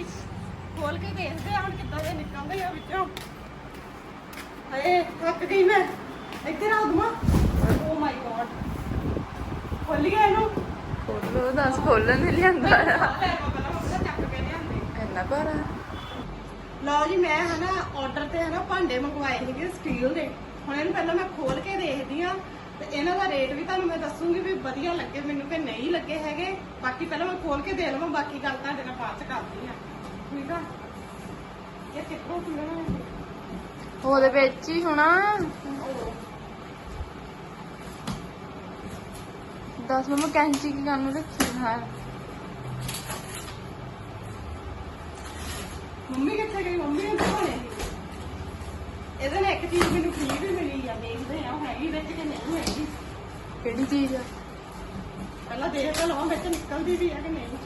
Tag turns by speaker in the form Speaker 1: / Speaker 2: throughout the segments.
Speaker 1: Guys ਖੋਲ ਕੇ ਦੇਖਦੇ ਹਾਂ ਹੁਣ ਕਿੱਦਾਂ ਦੇ ਨਿਕਲਦੇ ਆ ਵਿੱਚੋਂ। ਹਾਏ ਥੱਕ ਗਈ ਮੈਂ। ਇੱਧਰ ਆ ਦਮਾ ਓ ਮਾਈ ਗॉड ਖੋਲ ਗਿਆ ਇਹਨੂੰ।
Speaker 2: ਖੋਲੋ ਦੱਸ ਖੋਲਣ ਨਹੀਂ ਲਿਆਂਦੇ। ਇੰਨਾ ਭਾਰਾ।
Speaker 1: ਲਓ ਜੀ ਮੈਂ ਹਨਾ ਆਰਡਰ ਤੇ ਹਨਾ ਭਾਂਡੇ ਮੰਗਵਾਏ ਸੀਗੇ ਸਟੀਲ ਦੇ। ਹੁਣ ਇਹਨੂੰ ਪਹਿਲਾਂ ਮੈਂ ਖੋਲ ਕੇ ਦੇਖਦੀ ਆ। ਤੇ ਇਹਨਾਂ ਦਾ ਰੇਟ ਵੀ ਤੁਹਾਨੂੰ ਮੈਂ ਦੱਸੂਗੀ ਵੀ ਵਧੀਆ ਲੱਗੇ ਮੈਨੂੰ ਕਿ ਨਹੀਂ ਲੱਗੇ ਹੈਗੇ। ਬਾਕੀ ਪਹਿਲਾਂ ਮੈਂ ਖੋਲ ਕੇ ਦੇ ਲਵਾਂ ਬਾਕੀ ਗੱਲ ਤੁਹਾਡੇ ਨਾਲ ਬਾਅਦ ਚ ਕਰਦੀ ਆ ਠੀਕ ਆ? ਇਹ ਕਿੱਥੋਂ ਖੁੱਲਣਾ
Speaker 2: ਉਹਦੇ ਵਿੱਚ ਹੀ ਹੋਣਾ। ਦੱਸ ਮਮਾ ਕੈਂਚੀ ਕੀ ਕਰਨ ਨੂੰ ਰੱਖੀ ਨਾਲ
Speaker 1: ਮੰਮੀ ਕਿੱਥੇ ਗਈ? ਮੰਮੀ ਨੂੰ ਇਹਦੇ ਨਾਲ ਇੱਕ ਚੀਜ਼ ਮੈਨੂੰ ਵਿੱਚ ਕਿ ਨਹੀਂ ਹੈਗੀ
Speaker 2: ਕਿਹੜੀ ਚੀਜ਼ ਆ?
Speaker 1: ਪਹਿਲਾਂ ਦੇਖ ਤਾਂ ਲਵਾਂ ਵਿੱਚ ਨਿਕਲਦੀ ਵੀ ਆ ਕਿ ਨਹੀਂ।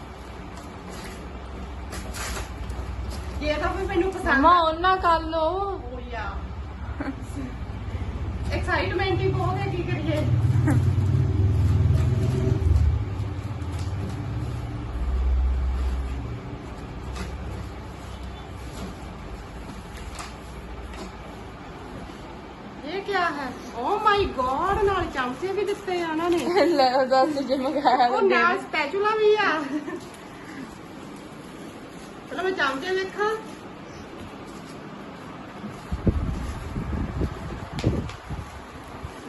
Speaker 1: ਜੇ ਤਾਂ ਕੋਈ ਮੈਨੂੰ ਪਸੰਦ
Speaker 2: ਮਮਾ ਉਹਨਾਂ ਕਰ ਲੋ
Speaker 1: ਹੋ ਯਾ ਐਕਸਾਈਟਮੈਂਟ ਹੀ ਬਹੁਤ ਹੈ ਕੀ ਕਰੀਏ ਇਹ ਕੀ ਹੈ ਮਾਈ ਗॉड ਨਾਲ ਚਮਚੇ ਵੀ ਦਿੱਤੇ ਆ ਉਹਨਾਂ ਨੇ।
Speaker 2: ਲੈ ਉਹ ਦੱਸ ਜੇ ਮੰਗਾਇਆ
Speaker 1: ਉਹ ਨਾਲ ਸਪੈਚੂਲਾ ਵੀ ਆ। ਚਲੋ ਮੈਂ ਚਮਚੇ ਵੇਖਾਂ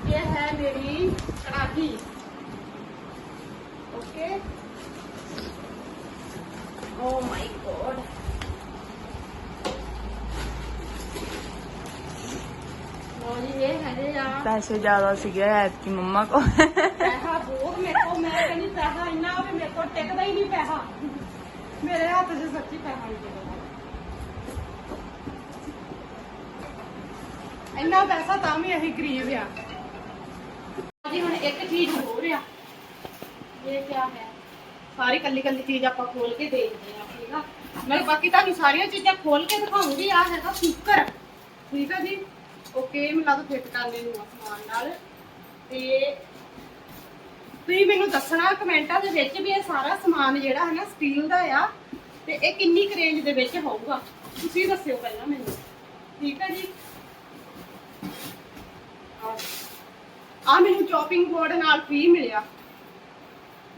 Speaker 1: ਇਹ ਹੈ ਮੇਰੀ ਕੜਾਹੀ। ਓਕੇ ਓ ਮਾਈ ਗॉड ਇਹ ਹੈਗੇ ਆ।
Speaker 2: ਪੈਸੇ ਜ਼ਿਆਦਾ ਸੀਗੇ ਐਤਕੀ ਮੰਮਾ ਕੋ
Speaker 1: ਪੈਸਾ ਬਹੁਤ ਮੇਰੇ ਕੋਲ ਮੈਂ ਕਹਿੰਦੀ ਪੈਸਾ ਇੰਨਾ ਵੀ ਮੇਰੇ ਕੋਲ ਟਿਕਦਾ ਹੀ ਨਹੀਂ ਪੈਸਾ। ਮੇਰੇ ਹੱਥ 'ਚ ਸੱਚੀ ਪੈਸਾ ਨਹੀਂ ਟਿਕਦਾ। ਇੰਨਾ ਪੈਸਾ ਤਾਂ ਵੀ ਅਸੀਂ ਗਰੀਬ ਆ। ਜੀ ਹੁਣ ਇੱਕ ਚੀਜ਼ ਹੋਰ ਆ। ਇਹ ਕੀ ਹੈ? ਸਾਰੀ ਕੱਲੀ ਕੱਲੀ ਚੀਜ਼ ਆਪਾਂ ਖੋਲ ਕੇ ਦੇਖਦੇ ਆ ਠੀਕ ਆ? ਮੈਂ ਬਾਕੀ ਤੁਹਾਨੂੰ ਸਾਰੀਆਂ ਚੀਜ਼ਾਂ ਖੋਲ ਕੇ ਦਿਖਾਉਂਗੀ। ਆ ਹੈਗਾ ਕੁੱਕਰ ਠੀਕ ਆ ਜੀ? ਓਕੇ ਮੈਨੂੰ ਲੱਗਦਾ ਫਿੱਟ ਕਰਨੇ ਨੂੰ ਆ ਸਮਾਨ ਨਾਲ। ਤੇ ਤੁਸੀਂ ਮੈਨੂੰ ਦੱਸਣਾ ਕਮੈਂਟਾਂ ਦੇ ਵਿੱਚ ਵੀ ਇਹ ਸਾਰਾ ਸਮਾਨ ਜਿਹੜਾ ਹੈ ਨਾ ਸਟੀਲ ਦਾ ਆ, ਤੇ ਇਹ ਕਿੰਨੀ ਕੁ ਰੇਂਜ ਦੇ ਵਿੱਚ ਹੋਊਗਾ। ਤੁਸੀਂ ਦੱਸਿਓ ਪਹਿਲਾਂ ਮੈਨੂੰ। ਠੀਕ ਹੈ ਜੀ? ਆ ਮੈਨੂੰ ਚੌਪਿੰਗ ਬੋਰਡ ਨਾਲ ਫ੍ਰੀ ਮਿਲਿਆ।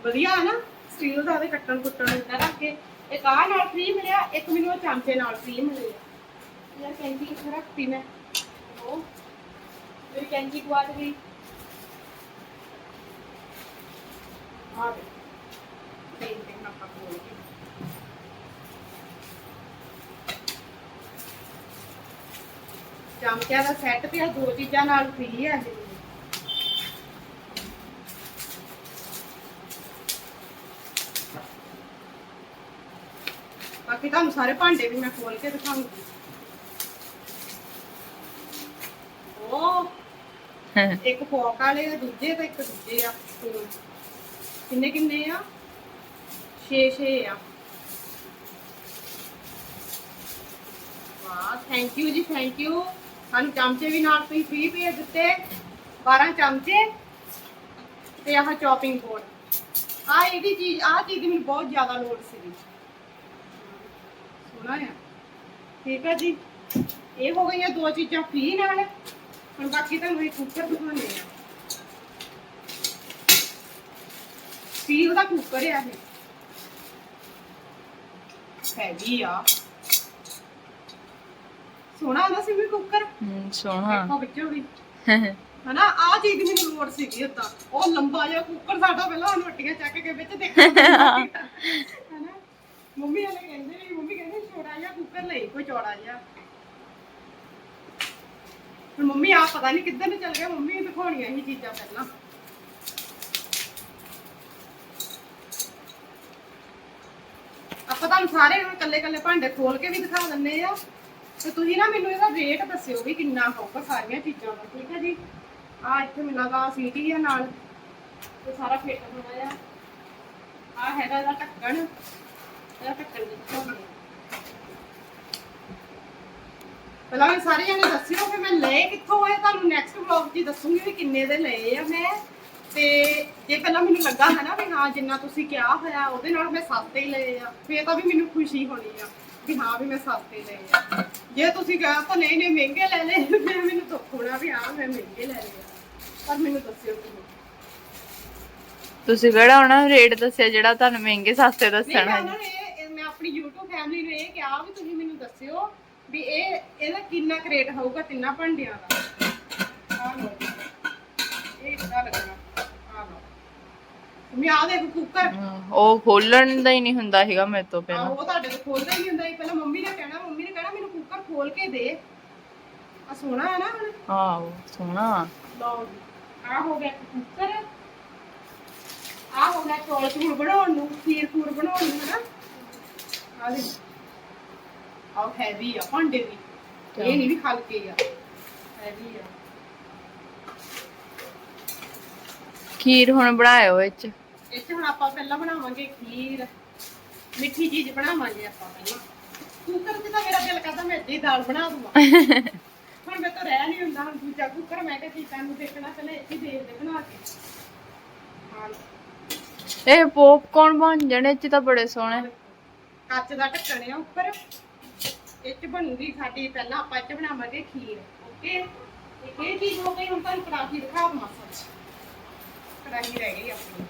Speaker 1: ਵਧੀਆ ਹੈ ਨਾ? ਸਟੀਲ ਦਾ ਉਹਦੇ ਕੱਟਣ ਕੁੱਟਣ ਨੂੰ ਰੱਖ ਕੇ। ਇੱਕ ਆ ਨਾਲ ਫ੍ਰੀ ਮਿਲਿਆ, ਇੱਕ ਮੈਨੂੰ ਉਹ ਚਮਚੇ ਨਾਲ ਫ੍ਰੀ ਮਿਲਿਆ ਯਾਰ ਕੈਂਚੀ ਕਿੱਥੇ ਰੱਖਤੀ ਮੈਂ। ਮੇਰੀ ਕੈਂਚੀ ਗਈ। ਆ ਦੇ ਦੇਖਦੇ ਹਾਂ ਆਪਾਂ ਖੋਲ ਕੇ। ਚਮਚਿਆਂ ਦਾ ਸੈੱਟ ਤੇ ਆ, ਦੋ ਚੀਜ਼ਾਂ ਨਾਲ ਫ੍ਰੀ ਆ ਇਹ ਬਾਕੀ ਤੁਹਾਨੂੰ ਸਾਰੇ ਭਾਂਡੇ ਵੀ ਮੈਂ ਖੋਲ ਕੇ ਦਿਖਾਉਂਗੀ। ਉਹ ਇੱਕ ਫੋਕ ਵਾਲੇ ਆ ਦੂਜੇ ਤੇ ਇੱਕ ਦੂਜੇ ਆ ਤੇ ਕਿੰਨੇ ਕਿੰਨੇ ਆ 6 6 ਆ ਵਾਹ thank you ji thank you ਸਾਨੂੰ ਚਮਚੇ ਵੀ ਨਾਲ ਤੁਸੀਂ ਫ੍ਰੀ ਭੇਜ ਦਿੱਤੇ 12 ਚਮਚੇ ਤੇ ਆਹ ਚੌਪਿੰਗ ਬੋਰਡ ਆ ਇਹਦੀ ਚੀਜ਼ ਆ ਚੀਜ਼ ਦੀ ਮੈਨੂੰ ਬਹੁਤ ਜ਼ਿਆਦਾ ਲੋੜ ਸੀਗੀ ਸੋਹਣਾ ਆ ਠੀਕ ਆ ਜੀ ਇਹ ਹੋ ਗਈਆਂ ਦੋ ਚੀਜ਼ਾਂ ਫ੍ਰੀ ਨਾਲ ਹੁਣ ਬਾਕੀ ਤੁਹਾਨੂੰ ਇਹ ਕੁੱਕਰ ਦਿਖਾਉਂਦੇ ਆ ਸਟੀਲ ਦਾ ਕੁੱਕਰ ਆ ਇਹ। ਹੈਗੀ ਆ। ਸੋਹਣਾ ਨਾ ਸੀ ਵੀ ਕੁੱਕਰ?
Speaker 2: ਹਮ, ਸੋਹਣਾ।
Speaker 1: ਦੇਖੋ ਵਿੱਚੋਂ ਵੀ। ਹਨਾ ਆ ਚੀਜ਼ ਮੈਨੂੰ ਲੋੜ ਸੀਗੀ ਉਦਾਂ। ਉਹ ਲੰਬਾ ਜਿਹਾ ਕੁੱਕਰ ਸਾਡਾ ਪਹਿਲਾਂ ਉਹਨੂੰ ਹੱਟੀਆਂ ਚੱਕ ਕੇ ਵਿੱਚ ਦੇਖਣਾ ਹਨਾ। ਮੰਮੀ ਵਾਲੇ ਕਹਿੰਦੇ ਨੇ ਮੰਮੀ ਕਹਿੰਦੇ ਛੋਟਾ ਜਿਹਾ ਕੁੱਕਰ ਲਈ ਕੋਈ ਚੌੜਾ ਜਿਹਾ। ਹੁਣ ਮੰਮੀ ਆ ਪਤਾ ਨਹੀਂ ਕਿੱਧਰ ਨੂੰ ਚੱਲ ਗਿਆ, ਮੰਮੀ ਨੂੰ ਦਿਖਾਉਣੀਆਂ ਇਹ ਚੀਜ਼ਾਂ ਪਹਿਲਾਂ। ਆਪਾਂ ਤੁਹਾਨੂੰ ਸਾਰੇ ਕੱਲੇ ਕੱਲੇ ਭਾਂਡੇ ਖੋਲ ਕੇ ਵੀ ਦਿਖਾ ਦਿੰਦੇ ਆ। ਤੇ ਤੁਸੀਂ ਨਾ ਮੈਨੂੰ ਇਹਦਾ ਰੇਟ ਦੱਸਿਓ ਵੀ ਕਿੰਨਾ ਹੋਊਗਾ ਸਾਰੀਆਂ ਚੀਜ਼ਾਂ ਦਾ, ਠੀਕ ਹੈ ਜੀ? ਆ ਇੱਥੇ ਮਿਲਾਗਾ ਸੀਟੀ ਆ ਨਾਲ। ਤੇ ਸਾਰਾ ਫਿੱਟ ਹੋਣਾ ਆ। ਹੈਗਾ ਇਹਦਾ ਢੱਕਣ। ਇਹਦਾ ਢੱਕਣ ਦਿੱਤਾ ਹੋਣਾ ਪਹਿਲਾਂ ਇਹ ਸਾਰੇ ਜਣੇ ਦੱਸਿਓ ਕਿ ਮੈਂ ਲਏ ਕਿੱਥੋਂ ਆਏ ਤੁਹਾਨੂੰ ਨੈਕਸਟ ਵਲੌਗ 'ਚ ਦੱਸੂਗੀ ਵੀ ਕਿੰਨੇ ਦੇ ਲਏ ਆ ਮੈਂ। ਤੇ ਜੇ ਪਹਿਲਾਂ ਮੈਨੂੰ ਲੱਗਾ ਹੈ ਨਾ ਵੀ ਹਾਂ ਜਿੰਨਾ ਤੁਸੀਂ ਕਿਹਾ ਹੋਇਆ ਉਹਦੇ ਨਾਲ ਮੈਂ ਸਸਤੇ ਹੀ ਲਏ ਆ। ਫੇਰ ਤਾਂ ਵੀ ਮੈਨੂੰ ਖੁਸ਼ੀ ਹੋਣੀ ਆ ਵੀ ਹਾਂ ਵੀ ਮੈਂ ਸਸਤੇ ਲਏ ਆ। ਜੇ ਤੁਸੀਂ ਕਿਹਾ ਤਾਂ ਨਹੀਂ ਨਹੀਂ ਮਹਿੰਗੇ ਲੈ ਲਏ। ਫਿਰ ਮੈਨੂੰ ਦੁੱਖ ਹੋਣਾ ਵੀ ਹਾਂ ਮੈਂ ਮਹਿੰਗੇ ਲੈ ਲਏ ਪਰ ਮੈਨੂੰ ਦੱਸਿਓ ਤੁਸੀਂ
Speaker 2: ਤੁਸੀਂ ਕਿਹੜਾ ਉਹਨਾਂ ਰੇਟ ਦੱਸਿਆ ਜਿਹੜਾ ਤੁਹਾਨੂੰ ਮਹਿੰਗੇ ਸਸਤੇ
Speaker 1: ਨਹੀਂ
Speaker 2: ਦੱਸਣਾ
Speaker 1: ਮੈਂ
Speaker 2: ਹੈ
Speaker 1: ਉਹਨਾਂ ਨੂੰ ਇਹ ਇਹ- ਮੈਂ ਆਪਣੀ YouTube ਫੈਮਿਲੀ ਨੂੰ ਇਹ ਕਿਹਾ ਵੀ ਤੁਸੀਂ ਮੈਨੂੰ ਦੱਸਿਓ ਵੀ ਇਹ ਇਹਦਾ ਕਿੰਨਾ ਕੁ ਰੇਟ ਹੋਊਗਾ ਤਿੰਨਾਂ ਭਾਂਡਿਆਂ ਦਾ? ਆਹ ਲਓ ਜੀ। ਇਹ ਇਦਾਂ ਲੱਗਣਾ। ਆਹ ਲਓ। ਮੈਂ ਆ ਦੇਖ ਕੁੱਕਰ
Speaker 2: ਹਮ, ਉਹ ਖੋਲਣ ਦਾ ਹੀ ਨਹੀਂ ਹੁੰਦਾ ਹੈਗਾ ਮੇਰੇ ਤੋਂ
Speaker 1: ਆਹ
Speaker 2: ਪਹਿਲਾਂ
Speaker 1: ਉਹ ਤੁਹਾਡੇ ਤੋਂ ਖੋਲਦਾ ਹੀ ਨਹੀਂ ਹੁੰਦਾ ਸੀ। ਪਹਿਲਾਂ ਮੰਮੀ ਨੇ ਕਹਿਣਾ ਮੰਮੀ ਨੇ ਕਹਿਣਾ ਮੈਨੂੰ ਕੁੱਕਰ ਖੋਲ ਕੇ ਦੇ। ਆ ਸੋਹਣਾ ਹੈ ਨਾ ਹੁਣ।
Speaker 2: ਆਹੋ ਸੋਹਣਾ।
Speaker 1: ਲਓ ਜੀ। ਆ ਹੋ ਗਿਆ ਇੱਕ ਕੁੱਕਰ ਆ ਹੋ ਗਿਆ ਚੌਲ ਚੂਰ ਬਣਾਉਣ ਨੂੰ ਖੀਰ ਖੂਰ ਬਣਾਉਣ ਨੂੰ ਹਨਾ ਆ ਦੇ ਆਹ ਹੈਵੀ ਆ ਭਾਂਡੇ ਵੀ ਇਹ ਨਹੀਂ ਵੀ ਹਲਕੇ ਆ। ਹੈਵੀ ਆ।
Speaker 2: ਖੀਰ ਹੁਣ ਬਣਾਇਓ ਇਹ ਚ
Speaker 1: ਇਹ 'ਚ ਹੁਣ ਆਪਾਂ ਪਹਿਲਾਂ ਬਣਾਵਾਂਗੇ ਖੀਰ। ਮਿੱਠੀ ਚੀਜ਼ ਬਣਾਵਾਂਗੇ ਆਪਾਂ ਪਹਿਲਾਂ। ਕੁੱਕਰ 'ਚ ਤਾਂ ਮੇਰਾ ਦਿਲ ਕਰਦਾ ਮੈਂ ਇੱਦਾਂ ਹੀ ਦਾਲ ਬਣਾ ਦੂੰਗਾ। ਹੁਣ ਮੈਂ ਤਾਂ ਰਹਿ ਨਹੀਂ ਹੁੰਦਾ ਹੁਣ ਦੂਜਾ ਕੁੱਕਰ ਮੈਂ ਕਿਹਾ ਚੀਜ਼ਾਂ ਨੂੰ ਦੇਖਣਾ ਪਹਿਲਾਂ ਇੱਥੇ ਹੀ ਦੇਖ ਦੇ ਬਣਾ ਕੇ।
Speaker 2: ਇਹ ਪੋਪਕੌਰਨ ਬਣ ਜਾਣੇ ਚ ਤਾਂ ਬੜੇ ਸੋਹਣੇ।
Speaker 1: ਕੱਚ ਦਾ ਢੱਕਣ ਆ ਉੱਪਰ। ਇਹ 'ਚ ਬਣੂਗੀ ਸਾਡੀ, ਪਹਿਲਾਂ ਆਪਾਂ 'ਚ ਬਣਾਵਾਂਗੇ ਖੀਰ ਓਕੇ ਇੱਕ ਇਹ ਚੀਜ਼ ਹੋ ਗਈ, ਹੁਣ ਤੁਹਾਨੂੰ ਕੜਾਹੀ ਦਿਖਾ ਮਾਸਾ ਕੜਾਹੀ ਰਹਿ ਗਈ ਆਪਣੀ।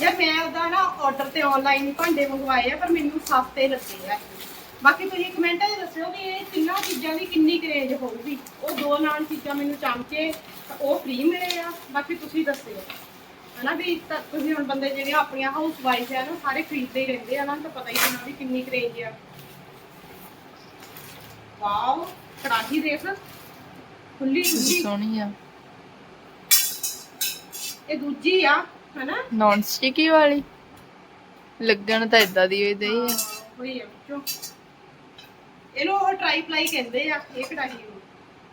Speaker 1: ਯਾਰ, ਮੈਂ ਉਹਦਾ ਨਾ ਆਰਡਰ ਤੇ ਆਨਲਾਈਨ ਭਾਂਡੇ ਮੰਗਵਾਏ ਆ, ਪਰ ਮੈਨੂੰ ਸਸਤੇ ਲੱਗੇ ਆ। ਬਾਕੀ ਤੁਸੀਂ ਕਮੈਂਟਾਂ 'ਚ ਦੱਸਿਓ ਵੀ ਇਹ ਤਿੰਨਾਂ ਚੀਜ਼ਾਂ ਦੀ ਕਿੰਨੀ ਕੁ ਰੇਂਜ ਹੋਊਗੀ? ਉਹ ਦੋ ਨਾਨ ਚੀਜ਼ਾਂ ਮੈਨੂੰ ਚਮਚੇ ਉਹ ਫ੍ਰੀ ਮਿਲੇ ਆ। ਬਾਕੀ ਤੁਸੀਂ ਦੱਸਿਓ। ਹਨਾ ਵੀ ਤਾਂ ਤੁਸੀਂ ਹੁਣ ਬੰਦੇ ਜਿਹੜੇ ਆਪਣੀਆਂ ਹਾਊਸ ਵਾਈਫ ਆ ਨਾ ਸਾਰੇ ਖਰੀਦਦੇ ਹੀ ਰਹਿੰਦੇ ਆ ਨਾ ਤਾਂ ਪਤਾ ਹੀ ਹੋਣਾ ਵੀ ਕਿੰਨੀ ਕੁ ਰੇਂਜ ਆ। ਵਾਓ ਕੜਾਹੀ ਦੇਖ। ਖੁੱਲੀ ਖੁੱਲੀ।
Speaker 2: ਸੋਹਣੀ ਆ।
Speaker 1: ਇਹ ਦੂਜੀ ਆ ਹਨਾ?
Speaker 2: ਨੌਨ ਸਟਿਕੀ ਵਾਲੀ। ਲੱਗਣ ਤਾਂ ਇਦਾਂ ਦੀ ਹੋਈ ਦਈ ਆ।
Speaker 1: ਹੋਈ ਆ ਵਿੱਚੋਂ। ਇਹਨੂੰ ਉਹ ਟਰਾਈ ਪਲਾਈ ਕਹਿੰਦੇ ਆ ਇਹ ਕੜਾਹੀ ਨੂੰ।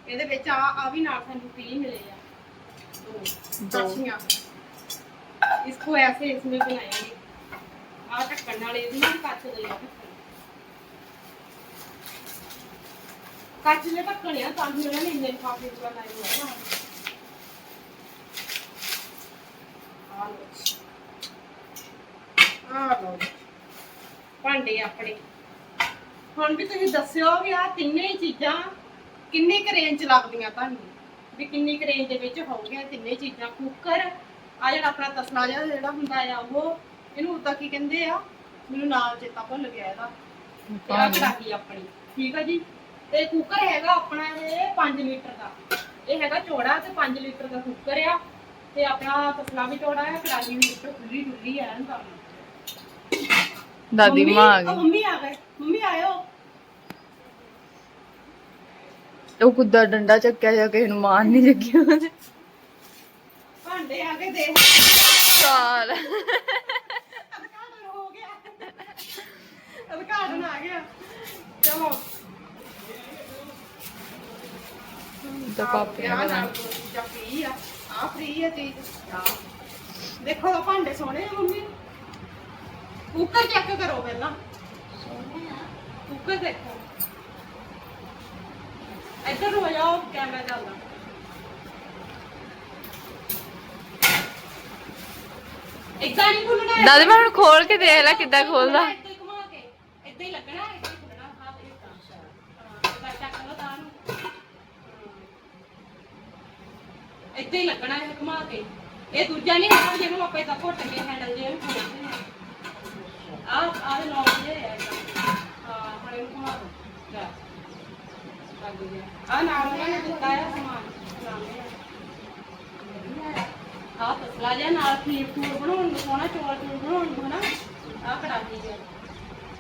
Speaker 1: ਇਹਦੇ ਵਿੱਚ ਆ ਆ ਵੀ ਨਾਲ ਸਾਨੂੰ ਫ੍ਰੀ ਮਿਲੇ ਆ। ਦੋ
Speaker 2: ਦੋ।
Speaker 1: ਕੜਛੀਆਂ इसको ऐसे इसमें बनाएंगे आ ढक्कन वाले ਇਹਦੇ ਵੀ ਕੱਚ ਦੇ ਆ ਢੱਕਣ ਕੱਚ ਦੇ ਢੱਕਣ ਆ ਤਾਂ ਵੀ ਉਹਨਾਂ ਨੇ ਇੰਨੇ ਲਿਫਾਫੇ ਚ ਬਣਾਏ ਹੋਏ ਆ ਆ ਲੋ ਆ ਲੋ ਭਾਂਡੇ ਆਪਣੇ ਹੁਣ ਵੀ ਤੁਸੀਂ ਦੱਸਿਓ ਵੀ ਆ ਤਿੰਨੇ ਹੀ ਚੀਜ਼ਾਂ ਕਿੰਨੀ ਕੁ ਰੇਂਜ ਚ ਲੱਗਦੀਆਂ ਤੁਹਾਨੂੰ ਵੀ ਕਿੰਨੀ ਕੁ ਰੇਂਜ ਦੇ ਵਿੱਚ ਹੋਊਗੀਆਂ ਤਿੰਨੇ ਚੀਜ਼ਾਂ ਕੁੱਕਰ ਆ ਜਿਹੜਾ ਆਪਣਾ ਤਸਲਾ ਜਿਹਾ ਜਿਹੜਾ ਹੁੰਦਾ ਆ ਉਹ ਇਹਨੂੰ ਉਦਾਂ ਕੀ ਕਹਿੰਦੇ ਆ? ਮੈਨੂੰ ਨਾਮ ਚੇਤਾ ਭੁੱਲ ਗਿਆ ਇਹਦਾ। ਆਹ ਕੜਾਹੀ ਆਪਣੀ ਠੀਕ ਆ ਜੀ? ਤੇ ਕੁੱਕਰ ਹੈਗਾ ਆਪਣਾ ਇਹ 5 ਲੀਟਰ ਦਾ। ਇਹ ਹੈਗਾ ਚੌੜਾ ਤੇ 5 ਲੀਟਰ ਦਾ ਕੁੱਕਰ ਆ। ਤੇ ਆਪਣਾ ਤਸਲਾ ਵੀ ਚੌੜਾ ਹੈ ਕੜਾਹੀ ਵੀ ਉੱਪਰ ਖੁੱਲੀ ਖੁੱਲੀ ਹੈ ਨਾ
Speaker 2: ਦਾਦੀ ਮਾਂ ਆ ਗਈ।
Speaker 1: ਮੰਮੀ ਆ ਗਏ। ਮੰਮੀ ਆਇਓ।
Speaker 2: ਉਹ ਕੁੱਦਾ ਡੰਡਾ ਚੱਕਿਆ ਜਾ ਕਿਸੇ ਨੂੰ ਮਾਰ ਨਹੀਂ ਲੱਗਿਆ
Speaker 1: ਭਾਂਡੇ ਆ ਕੇ ਦੇਖ।
Speaker 2: ਸਾਲ।
Speaker 1: ਅਧਿਕਾਰਨ ਹੋ ਗਿਆ। ਅਧਿਕਾਰਨ ਆ ਗਿਆ। ਚਲੋ।
Speaker 2: ਤਾਂ ਪਾਪੇ
Speaker 1: ਆ
Speaker 2: ਨਾਲ
Speaker 1: ਨਾਲ ਜਾਂ ਫ੍ਰੀ ਆ। ਆ ਫ੍ਰੀ ਆ ਚੀਜ਼ ਆ ਦੇਖੋ ਤਾਂ ਭਾਂਡੇ ਸੋਹਣੇ ਆ ਮੰਮੀ। ਕੁੱਕਰ ਚੈੱਕ ਕਰੋ ਪਹਿਲਾਂ। ਕੁੱਕਰ ਦੇਖੋ। ਇੱਧਰ ਨੂੰ ਹੋ ਜਾਓ ਕੈਮਰਾ ਚੱਲਦਾ। ਏਦਾਂ ਨਹੀਂ ਖੁੱਲਣਾ
Speaker 2: ਦਾਦੀ ਮੈਂ ਹੁਣ ਖੋਲ ਕੇ ਦੇਖ ਲੈ ਕਿੱਦਾਂ ਖੋਲਦਾ
Speaker 1: ਏਦਾਂ ਹੀ ਘੁਮਾ ਕੇ ਏਦਾਂ ਹੀ ਲੱਗਣਾ ਏਦਾਂ ਹੀ ਖੁੱਲਣਾ ਹਾਂ ਤੇ ਏਦਾਂ ਹਾਂ ਚੱਕ ਲਓ ਤਾਂ ਨੂੰ। ਏਦਾਂ ਹੀ ਲੱਗਣਾ ਇਹ ਘੁਮਾ ਕੇ। ਇਹ ਦੂਜਾ ਨਹੀਂ ਹੈਗਾ ਜਿਹਨੂੰ ਆਪਾਂ ਏਦਾਂ ਘੁੱਟ ਕੇ ਹੈਂਡਲ ਜੇ ਨੂੰ। ਆ ਆ ਆ ਦੇ ਲੌਕ ਜੇ ਹੈ ਏਦਾਂ। ਹਾਂ ਹੁਣ ਇਹਨੂੰ ਘੁਮਾ ਦੋ। ਲੱਗ ਗਿਆ ਆ ਨਾਲ ਉਹਨਾਂ ਨੇ ਦਿੱਤਾ ਆ ਸਮਾਨ। ਸਾਹਮਣੇ ਆ ਤਸਲਾ ਜਿਹਾ ਨਾਲ ਖੀਰ ਖੂਰ ਬਣਾਉਣ ਨੂੰ ਸੋਹਣਾ ਚੌਲ ਚੂਲ ਬਣਾਉਣ ਨੂੰ, ਹਨਾ? ਆ ਕੜਾਹੀ ਜਿਹਾ।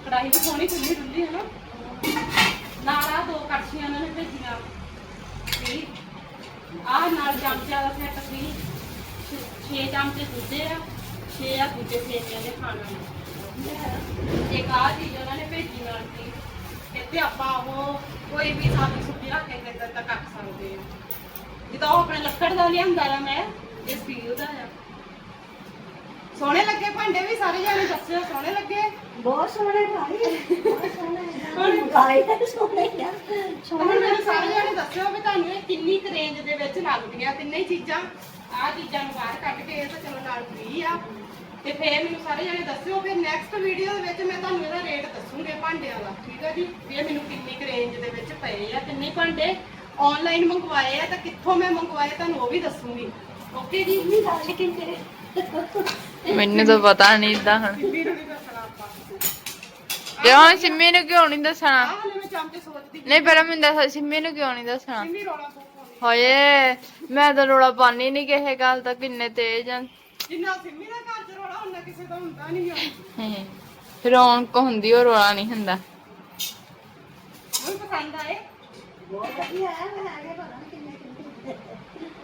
Speaker 1: ਕੜਾਹੀ ਵੀ ਸੋਹਣੀ ਖੁੱਲੀ ਖੁੱਲੀ ਹੈ ਨਾਲ ਆ ਦੋ ਕੜਛੀਆਂ ਉਹਨਾਂ ਨੇ ਭੇਜੀਆਂ। ਵੀ ਆ ਨਾਲ ਚਮਚਾ ਦਾ ਸੈੱਟ ਸੀ 6 ਚਮਚੇ ਦੂਜੇ ਆ 6 ਆ ਦੂਜੇ ਸੇਮੀਆਂ ਦੇ ਖਾਣਾ ਨੂੰ ਇੱਕ ਆ ਚੀਜ਼ ਉਹਨਾਂ ਨੇ ਭੇਜੀ ਨਾਲ ਸੀ ਕਹਿੰਦੇ ਆਪਾਂ ਉਹ ਕੋਈ ਵੀ ਸਬਜ਼ੀ ਸੁੱਕੀ ਰੱਖ ਕੇ ਕਿੱਦਾਂ ਤੱਕ ਰੱਖ ਸਕਦੇ ਆ। ਜਿੱਦਾਂ ਉਹ ਆਪਣੇ ਲੱਕੜ ਦਾ ਲਿਆਂਦਾ ਆ ਮੈਂ ਇਹ ਸਟੀਲ ਦਾ ਆ। ਸੋਹਣੇ ਲੱਗੇ ਭਾਂਡੇ ਵੀ ਸਾਰੇ ਜਾਣੇ ਦੱਸਿਓ ਸੋਹਣੇ ਲੱਗੇ।
Speaker 3: ਬਹੁਤ ਸੋਹਣੇ ਭਾਈ। ਬਹੁਤ ਸੋਹਣੇ
Speaker 1: ਹੁਣ ਮੈਨੂੰ ਸਾਰੇ ਜਾਣੇ ਦੱਸਿਓ ਵੀ ਤੁਹਾਨੂੰ ਇਹ ਕਿੰਨੀ ਕੁ ਰੇਂਜ ਦੇ ਵਿੱਚ ਲੱਗਦੀਆਂ। ਤਿੰਨੇ ਹੀ ਚੀਜ਼ਾਂ ਆਹ ਚੀਜ਼ਾਂ ਨੂੰ ਬਾਹਰ ਕੱਢ ਕੇ ਇਹ ਤਾਂ ਚਲੋ ਨਾਲ ਫ੍ਰੀ ਆ। ਤੇ ਫੇਰ ਮੈਨੂੰ ਸਾਰੇ ਜਾਣੇ ਦੱਸਿਓ ਫਿਰ ਨੈਕਸਟ ਵੀਡੀਓ ਦੇ ਵਿੱਚ ਮੈਂ ਤੁਹਾਨੂੰ ਇਹਦਾ ਰੇਟ ਦੱਸੂਗੀ ਭਾਂਡਿਆਂ ਦਾ ਠੀਕ ਆ ਜੀ? ਵੀ ਇਹ ਮੈਨੂੰ ਕਿੰਨੀ ਕੁ ਰੇਂਜ ਦੇ ਵਿੱਚ ਪਏ ਆ ਕਿੰਨੇ ਭਾਂਡੇ ਆਨਲਾਈਨ ਮੰਗਵਾਏ ਆ ਤਾਂ ਕਿੱਥੋਂ ਮੈਂ ਮੰਗਵਾਏ ਤੁਹਾਨੂੰ ਉਹ ਵੀ ਦੱਸੂਗੀ। ਓਕੇ ਜੀ
Speaker 2: ਮੈਨੂੰ ਤਾਂ ਪਤਾ ਨਹੀਂ ਇਦਾਂ ਹੁਣ।
Speaker 1: ਸਿੰਮੀ ਨੂੰ ਨਹੀਂ
Speaker 2: ਕਿਉਂ ਸਿੰਮੀ ਨੂੰ ਕਿਉਂ ਨਹੀਂ ਦੱਸਣਾ?
Speaker 1: ਮੈਂ
Speaker 2: ਨਹੀਂ ਪਰ ਮੈਨੂੰ ਦੱਸ ਸਿੰਮੀ ਨੂੰ ਕਿਉਂ ਨਹੀਂ ਦੱਸਣਾ? ਹੋਏ ਮੈਂ ਤਾਂ ਰੋਲਾ ਪਾਣੀ ਨਹੀਂ ਕਿਸੇ ਗੱਲ ਦਾ ਕਿੰਨੇ ਤੇਜ਼ ਆ।
Speaker 1: ਜਿੰਨਾ ਸਿੰਮੀ ਦਾ ਘਰ ਚ ਰੋਣਾ ਹੁੰਦਾ ਕਿਸੇ ਦਾ ਹੁੰਦਾ ਨਹੀਂ ਆ।
Speaker 2: ਰੌਣਕ ਹੁੰਦੀ ਉਹ ਰੋਲਾ ਨਹੀਂ ਹੁੰਦਾ।
Speaker 1: ਮੈਨੂੰ ਪਸੰਦ ਆਏ।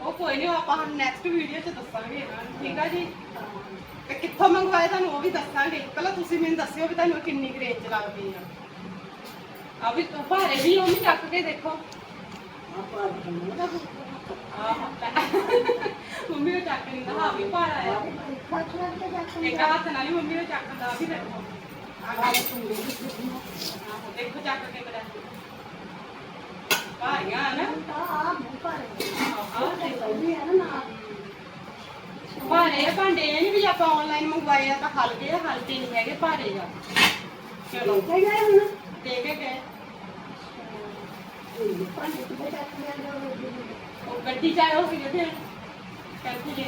Speaker 1: ਉਹ ਕੋਈ ਨਹੀਂ ਆਪਾਂ ਹੁਣ ਨੈਕਸਟ ਵੀਡੀਓ 'ਚ ਦੱਸਾਂਗੇ ਇਹਨਾਂ ਨੂੰ ਠੀਕ ਆ ਜੀ? ਤੇ ਕਿੱਥੋਂ ਮੰਗਵਾਏ ਤੁਹਾਨੂੰ ਉਹ ਵੀ ਦੱਸਾਂਗੇ। ਪਹਿਲਾਂ ਤੁਸੀਂ ਮੈਨੂੰ ਦੱਸਿਓ ਵੀ ਤੁਹਾਨੂੰ ਕਿੰਨੀ ਕੁ ਰੇਂਜ 'ਚ ਲੱਗਦੀ ਆ। ਆ ਵੀ ਭਾਰੇ ਵੀ ਉਹ ਵੀ ਚੱਕ ਕੇ ਦੇਖੋ। ਮੰਮੀ ਉਹ ਚੱਕ ਨਹੀਂ ਹਾਂ ਵੀ ਭਾਰਾ ਆ ਇੱਕ ਹੱਥ ਨਾਲ ਹੀ ਮੰਮੀ ਉਹ ਚੱਕਦਾ ਵੀ ਦੇਖੋ। ਆਹ ਦੇਖੋ ਚੱਕ ਕੇ ਕਰਾ ਭਾਰੀਆਂ ਭਾਰੇ ਭਾਂਡੇ ਇਹ ਨਹੀਂ ਵੀ ਆਪਾਂ ਆਨਲਾਈਨ ਮੰਗਵਾਏ ਆ ਤਾਂ ਹਲਕੇ ਆ ਹਲਕੇ ਨਹੀਂ ਹੈਗੇ ਭਾਰੇ ਆ। ਚਲੋ। ਦੇ ਕੇ ਗਏ। ਉਹ ਗੱਡੀ ਚ ਆਏ ਹੋ ਸੀਗੇ ਫਿਰ ਕਹਿੰਦੇ ਜੇ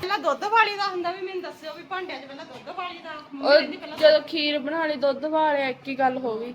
Speaker 1: ਪਹਿਲਾਂ ਦੁੱਧ ਵਾਲੀ ਦਾ ਹੁੰਦਾ ਵੀ ਮੈਨੂੰ ਦੱਸਿਓ ਵੀ ਭਾਂਡਿਆਂ 'ਚ ਪਹਿਲਾਂ ਦੁੱਧ ਵਾਲੀ ਦਾ। ਮੰਮੀ ਕਹਿੰਦੀ
Speaker 2: ਉਹ
Speaker 1: ਪਹਿਲਾਂ
Speaker 2: ਜਦੋਂ ਖੀਰ ਬਣਾ ਲਈ ਦੁੱਧ ਵਾਲਿਆ ਇੱਕ ਹੀ ਗੱਲ ਹੋ ਗਈ।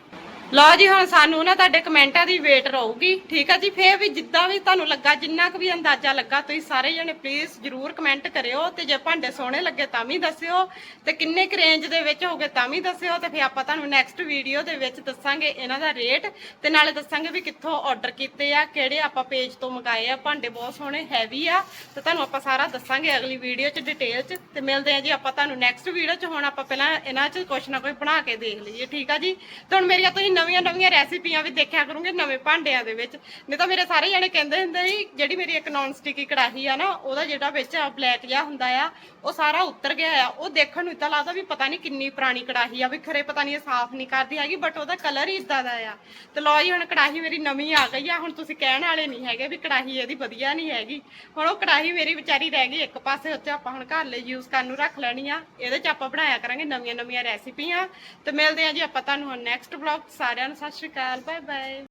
Speaker 1: ਲਓ ਜੀ, ਹੁਣ ਸਾਨੂੰ ਨਾ ਤੁਹਾਡੇ ਕਮੈਂਟਾਂ ਦੀ ਵੇਟ ਰਹੂਗੀ। ਠੀਕ ਆ ਜੀ, ਫੇਰ ਵੀ ਜਿੱਦਾਂ ਵੀ ਤੁਹਾਨੂੰ ਲੱਗਾ, ਜਿੰਨਾ ਕੁ ਵੀ ਅੰਦਾਜ਼ਾ ਲੱਗਾ, ਤੁਸੀਂ ਸਾਰੇ ਜਣੇ ਪਲੀਜ਼ ਜਰੂਰ ਕਮੈਂਟ ਕਰਿਓ ਤੇ ਜੇ ਭਾਂਡੇ ਸੋਹਣੇ ਲੱਗੇ ਤਾਂ ਵੀ ਦੱਸਿਓ ਤੇ ਕਿੰਨੇ ਕੁ ਰੇਂਜ ਦੇ ਵਿੱਚ ਹੋਗੇ ਤਾਂ ਵੀ ਦੱਸਿਓ ਤੇ ਫੇਰ ਆਪਾਂ ਤੁਹਾਨੂੰ ਨੈਕਸਟ ਵੀਡੀਓ ਦੇ ਵਿੱਚ ਦੱਸਾਂਗੇ ਇਹਨਾਂ ਦਾ ਰੇਟ ਤੇ ਨਾਲੇ ਦੱਸਾਂਗੇ ਵੀ ਕਿੱਥੋਂ ਆਰਡਰ ਕੀਤੇ ਆ, ਕਿਹੜੇ ਆਪਾਂ ਪੇਜ ਤੋਂ ਮੰਗਾਏ ਆ, ਭਾਂਡੇ ਬਹੁਤ ਸੋਹਣੇ ਹੈਵੀ ਆ ਤੇ ਤੁਹਾਨੂੰ ਆਪਾਂ ਸਾਰਾ ਦੱਸਾਂਗੇ ਅਗਲੀ ਵੀਡੀਓ 'ਚ ਡਿਟੇਲ 'ਚ ਤੇ ਮਿਲਦੇ ਆ ਜੀ ਆਪਾਂ ਤੁਹਾਨੂੰ ਨੈਕਸਟ ਵੀਡੀਓ 'ਚ, ਹੁਣ ਆਪਾਂ ਪਹਿਲਾਂ ਇਹਨਾਂ 'ਚ ਕੁਛ ਨਾ ਕੋਈ ਬਣਾ ਕੇ ਦੇਖ ਲਈਏ। ਠੀਕ ਆ ਜੀ, ਤੇ ਹੁਣ ਮੇਰੀਆਂ ਤੁਸੀਂ ਨਵੀਆਂ ਨਵੀਆਂ ਰੈਸਿਪੀਆਂ ਵੀ ਦੇਖਿਆ ਕਰੂੰਗੇ ਨਵੇਂ ਭਾਂਡਿਆਂ ਦੇ ਵਿੱਚ। ਨਹੀਂ ਤਾਂ ਮੇਰੇ ਸਾਰੇ ਜਣੇ ਕਹਿੰਦੇ ਹੁੰਦੇ ਸੀ, ਜਿਹੜੀ ਮੇਰੀ ਇੱਕ ਨੌਨ ਸਟਿਕੀ ਕੜਾਹੀ ਆ ਨਾ, ਉਹਦਾ ਜਿਹੜਾ ਵਿੱਚ ਬਲੈਕ ਜਿਹਾ ਹੁੰਦਾ ਆ, ਉਹ ਸਾਰਾ ਉੱਤਰ ਗਿਆ ਆ। ਉਹ ਦੇਖਣ ਨੂੰ ਇਦਾਂ ਲੱਗਦਾ ਵੀ ਪਤਾ ਨਹੀਂ ਕਿੰਨੀ ਪੁਰਾਣੀ ਕੜਾਹੀ ਆ ਵੀ ਖਰੇ ਪਤਾ ਨਹੀਂ ਇਹ ਸਾਫ਼ ਨਹੀਂ ਕਰਦੀ ਹੈਗੀ ਬਟ ਉਹਦਾ ਕਲਰ ਹੀ ਇਦਾਂ ਦਾ ਆ। ਤੇ ਲਓ ਜੀ, ਹੁਣ ਕੜਾਹੀ ਮੇਰੀ ਨਵੀਂ ਆ ਗਈ ਆ, ਹੁਣ ਤੁਸੀਂ ਕਹਿਣ ਵਾਲੇ ਨਹੀਂ ਹੈਗੇ ਵੀ ਕੜਾਹੀ ਇਹਦੀ ਵਧੀਆ ਨਹੀਂ ਹੈਗੀ। ਹੁਣ ਉਹ ਕੜਾਹੀ ਮੇਰੀ ਵਿਚਾਰੀ ਰਹਿ ਗਈ ਇੱਕ ਪਾਸੇ ਉੱਤੇ ਆਪਾਂ ਹੁਣ ਘਰ ਲਈ ਯੂਜ਼ ਕਰਨ ਨੂੰ ਰੱਖ ਲੈਣੀ ਆ। ਇਹਦੇ 'ਚ ਆਪਾਂ ਬਣਾਇਆ ਕਰਾਂਗੇ ਨਵੀਆਂ ਨਵੀਆਂ ਰੈਸਿਪੀਆਂ। ਤੇ ਮਿਲਦੇ ਆ ਜੀ ਆਪਾਂ ਤੁਹਾਨੂੰ ਹੁਣ ਨੈਕਸਟ ਵਲੌਗ ਸਾਰਿਆਂ ਨੂੰ ਸਤਿ ਸ਼੍ਰੀ ਅਕਾਲ ਬਾਏ ਬਾਏ